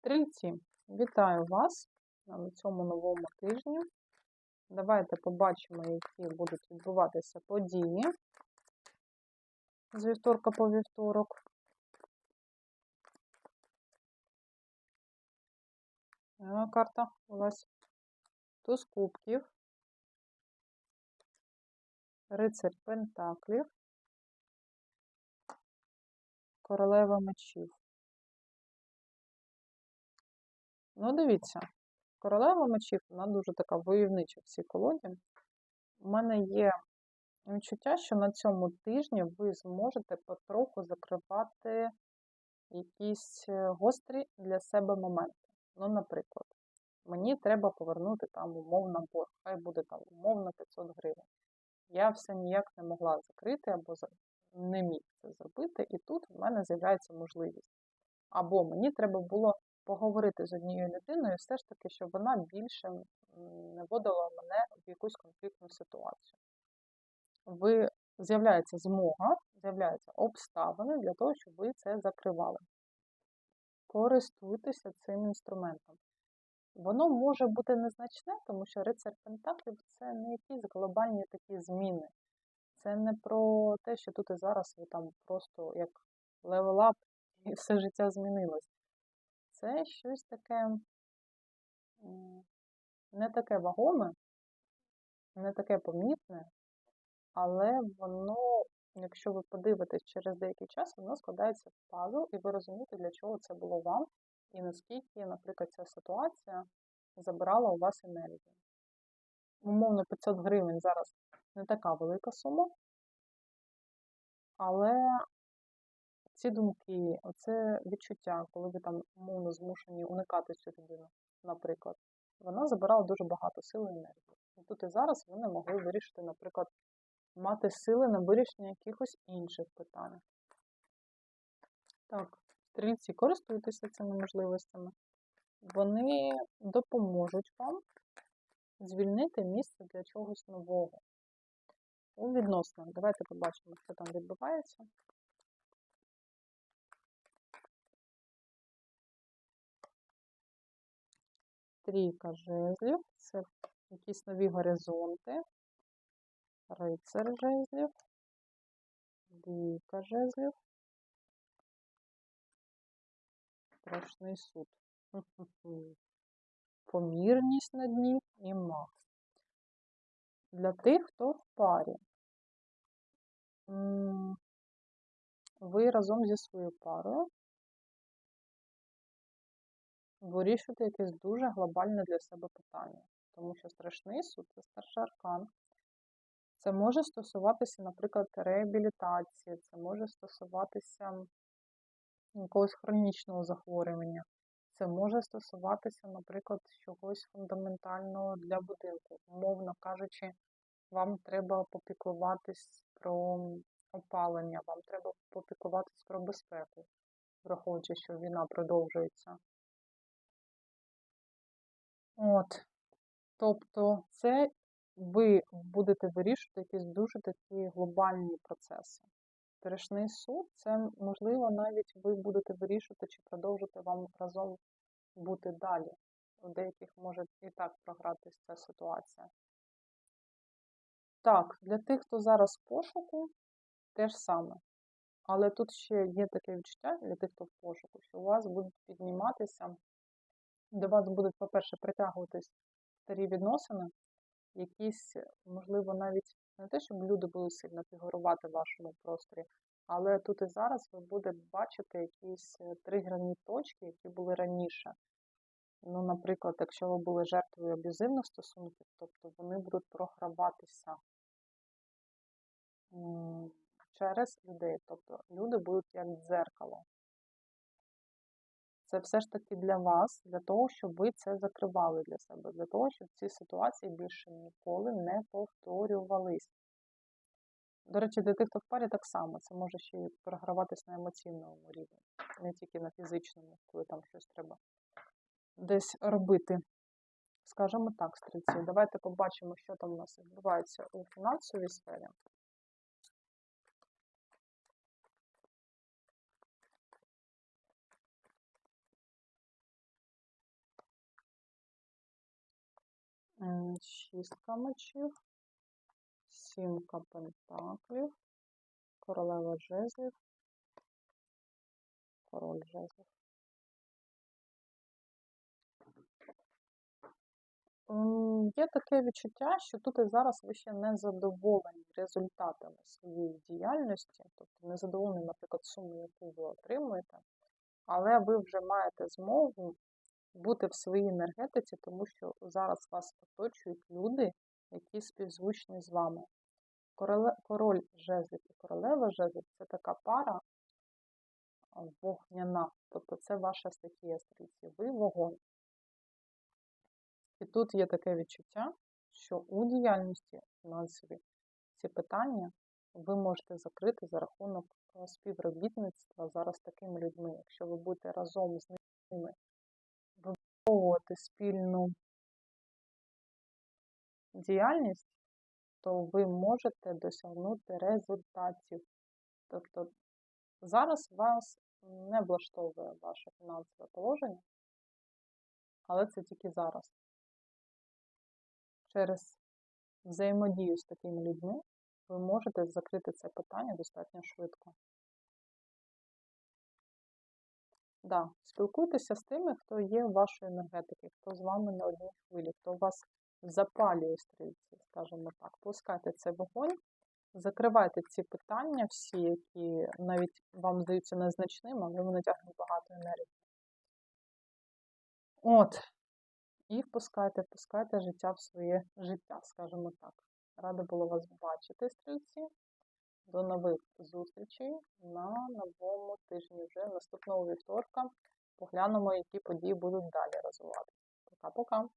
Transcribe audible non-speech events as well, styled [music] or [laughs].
Стрільці, вітаю вас на цьому новому тижні. Давайте побачимо, які будуть відбуватися події з вівторка по вівторок. Е, Карта у вас туз кубків, рицарь пентаклів, королева мечів. Ну, дивіться, королева мечів, вона дуже така войовнича в цій колоді. У мене є відчуття, що на цьому тижні ви зможете потроху закривати якісь е, гострі для себе моменти. Ну, наприклад, мені треба повернути там умовно борг, хай буде там умовно 500 гривень. Я все ніяк не могла закрити або не міг це зробити, і тут в мене з'являється можливість. Або мені треба було поговорити з однією людиною, все ж таки, щоб вона більше не вводила мене в якусь конфліктну ситуацію. Ви з'являється змога, з'являються обставини для того, щоб ви це закривали. Користуйтеся цим інструментом. Воно може бути незначне, тому що рицар Пентаклів це не якісь глобальні такі зміни. Це не про те, що тут і зараз ви там просто як левелап і все життя змінилось. Це щось таке не таке вагоме, не таке помітне, але воно, якщо ви подивитесь через деякий час, воно складається в пазл, і ви розумієте, для чого це було вам, і наскільки, наприклад, ця ситуація забирала у вас енергію. Умовно, 500 гривень зараз не така велика сума, але ці думки, оце відчуття, коли ви там умовно змушені уникати цю людину, наприклад, вона забирала дуже багато сили і енергії. І тут і зараз ви не могли вирішити, наприклад, мати сили на вирішення якихось інших питань. Так, стрільці, користуйтеся цими можливостями. Вони допоможуть вам звільнити місце для чогось нового. У відносинах. Давайте побачимо, що там відбувається. Трійка жезлів, це якісь нові горизонти, рицар жезлів, двійка жезлів, страшний суд. [laughs] Помірність на дні і мах. Для тих, хто в парі. Ви разом зі своєю парою вирішувати якесь дуже глобальне для себе питання. Тому що страшний суд це старший аркан. Це може стосуватися, наприклад, реабілітації, це може стосуватися якогось хронічного захворювання. Це може стосуватися, наприклад, чогось фундаментального для будинку. Умовно кажучи, вам треба попіклуватись про опалення, вам треба попіклуватись про безпеку, враховуючи, що війна продовжується. От. Тобто це ви будете вирішувати якісь дуже такі глобальні процеси. Страшний суд це, можливо, навіть ви будете вирішувати, чи продовжити вам разом бути далі. У деяких може і так програтися ця ситуація. Так, для тих, хто зараз в пошуку, те ж саме. Але тут ще є таке відчуття для тих, хто в пошуку, що у вас будуть підніматися до вас будуть, по-перше, притягуватись старі відносини, якісь, можливо, навіть не те, щоб люди були сильно фігурувати в вашому просторі, але тут і зараз ви будете бачити якісь е, тригерні точки, які були раніше. Ну, Наприклад, якщо ви були жертвою аб'юзивних стосунків, тобто вони будуть програватися через людей. Тобто люди будуть як дзеркало. Це все ж таки для вас, для того, щоб ви це закривали для себе, для того, щоб ці ситуації більше ніколи не повторювались. До речі, для тих, хто в парі, так само, це може ще й програватись на емоційному рівні, не тільки на фізичному, коли там щось треба десь робити. Скажімо так, стрільці. Давайте побачимо, що там у нас відбувається у фінансовій сфері. Шістка мечів, сімка пентаклів, королева жезлів, король жезлів. Є таке відчуття, що тут і зараз ви ще не задоволені результатами своєї діяльності, тобто не задоволені, наприклад, сумою, яку ви отримуєте, але ви вже маєте змогу бути в своїй енергетиці, тому що зараз вас оточують люди, які співзвучні з вами. Король жезлів і королева жезлів це така пара вогняна, тобто це ваша стихія стрільці, ви вогонь. І тут є таке відчуття, що у діяльності фінансовій ці питання ви можете закрити за рахунок е, співробітництва зараз такими людьми. Якщо ви будете разом з ними вибудовувати спільну діяльність, то ви можете досягнути результатів. Тобто зараз вас не влаштовує ваше фінансове положення, але це тільки зараз. Через взаємодію з такими людьми ви можете закрити це питання достатньо швидко. Да, спілкуйтеся з тими, хто є в вашої енергетики, хто з вами на одній хвилі, хто вас запалює стрільці, скажімо так. Пускайте цей вогонь, закривайте ці питання, всі, які навіть вам здаються незначними, але вони тягнуть багато енергії. От. І впускайте, впускайте життя в своє життя, скажімо так. Рада було вас бачити, стрільці. До нових зустрічей на новому тижні. Вже наступного вівторка поглянемо, які події будуть далі розвиватися. Пока-пока!